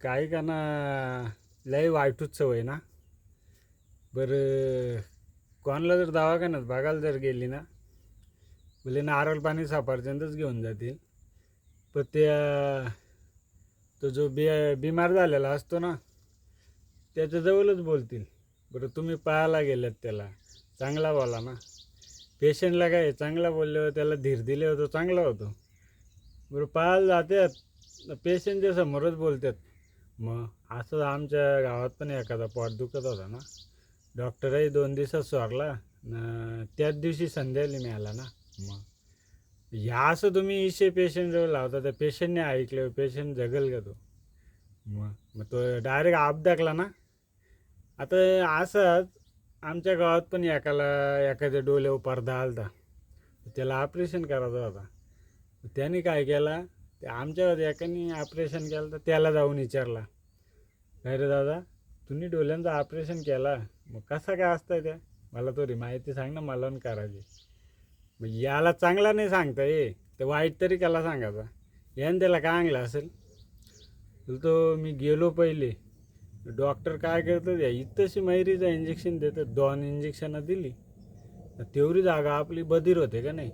काही का ना लय वाईटच सवय ना. बरं कोणाला जर दवाखान्यात बघायला जर गेली ना बोले नारळ पाणी सफरचंदच घेऊन जातील. पण त्या तो जो बि बिमार झालेला असतो ना त्याच्याजवळच बोलतील. बरं तुम्ही पाहायला गेल्यात त्याला चांगला बोला ना. पेशंटला काय चांगला बोलल्यावर त्याला धीर दिले होतो चांगला होतो. बरं पाहायला जातात पेशंटच्या समोरच बोलतात. मग असं आमच्या गावात पण एखादा पोट दुखत होता ना. डॉक्टरही दोन दिवसात सोडला न त्याच दिवशी संध्याकाळी मिळाला ना. मग ह्या असं तुम्ही इशे पेशंटजवळ लावता त्या पेशंटने ऐकलं पेशंट जगल का तो? मग मग तो डायरेक्ट आप दाखला ना. आता असंच आमच्या गावात पण एकाला एखाद्या डोल्यावर पडदा आलता. त्याला ऑपरेशन करायचा होता. त्याने काय केला? ते आमच्या एकाने ऑपरेशन केलं तर त्याला जाऊन विचारला. काय रे दादा तुम्ही डोल्यांचं ऑपरेशन केला. मग कसा काय असतं त्या मला थोडी माहिती सांग ना मला पण करायची. मग याला चांगला नाही सांगता ये. तर वाईट तरी त्याला सांगायचा. यानं त्याला काय आणलं असेल? तो मी गेलो पहिले. डॉक्टर काय करतो या इथंशी मैरीचं इंजेक्शन देतात. दोन इंजेक्शनं दिली. तेवढी जागा आपली बधीर होते का नाही?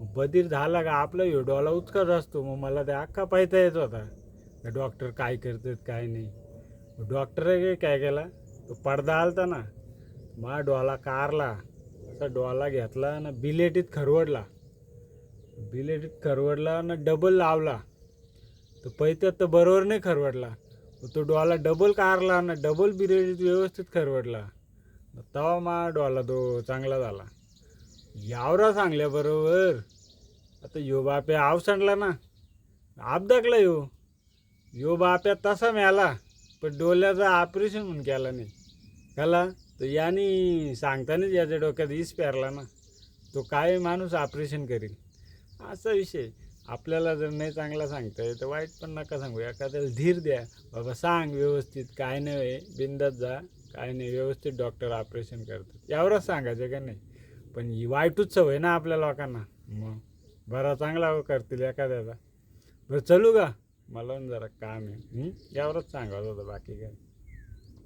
बधीर झाला का? आपला ह्यो डोला उचकाच असतो. मग मला ते अख्खा पाहता येत होता. का डॉक्टर काय करतात काय नाही? डॉक्टर काय केला? तो पडदा आलता ना. मा डोला कारला. असा डोला घेतला ना बिलेटीत खरवडला. बिलेटीत खरवडला ना डबल लावला. तर पैत्यात तर बरोबर नाही खरवडला. तो डोला डबल कारला ना डबल बिलेटीत व्यवस्थित खरवडला. तेव्हा मा डोला तो चांगला झाला. यावरा सांगल्याबरोबर आता यो बाप्या आवसंडला ना. आपदाकला यो. यो बाप्या तसा मिळाला पण डोल्याचं ऑपरेशन म्हणून केला नाही. कला? तर याने सांगतानाच याच्या डोक्यात इस पेरला ना. तो काय माणूस ऑपरेशन करील असा विषय. आपल्याला जर नाही चांगला सांगता येत तर वाईट पण नका सांगू. एखाद्याला धीर द्या. बाबा सांग व्यवस्थित काय नाही बिंदात जा. काय नाही व्यवस्थित डॉक्टर ऑपरेशन करतात. यावरच सांगायचं का नाही? पण ही वाईटच सवय ना आपल्या लोकांना. मग? बरा चांगला करतील एखाद्याचा. बरं चलू का मला जरा काम आहे? एवढंच सांगायचं होतं बाकी काय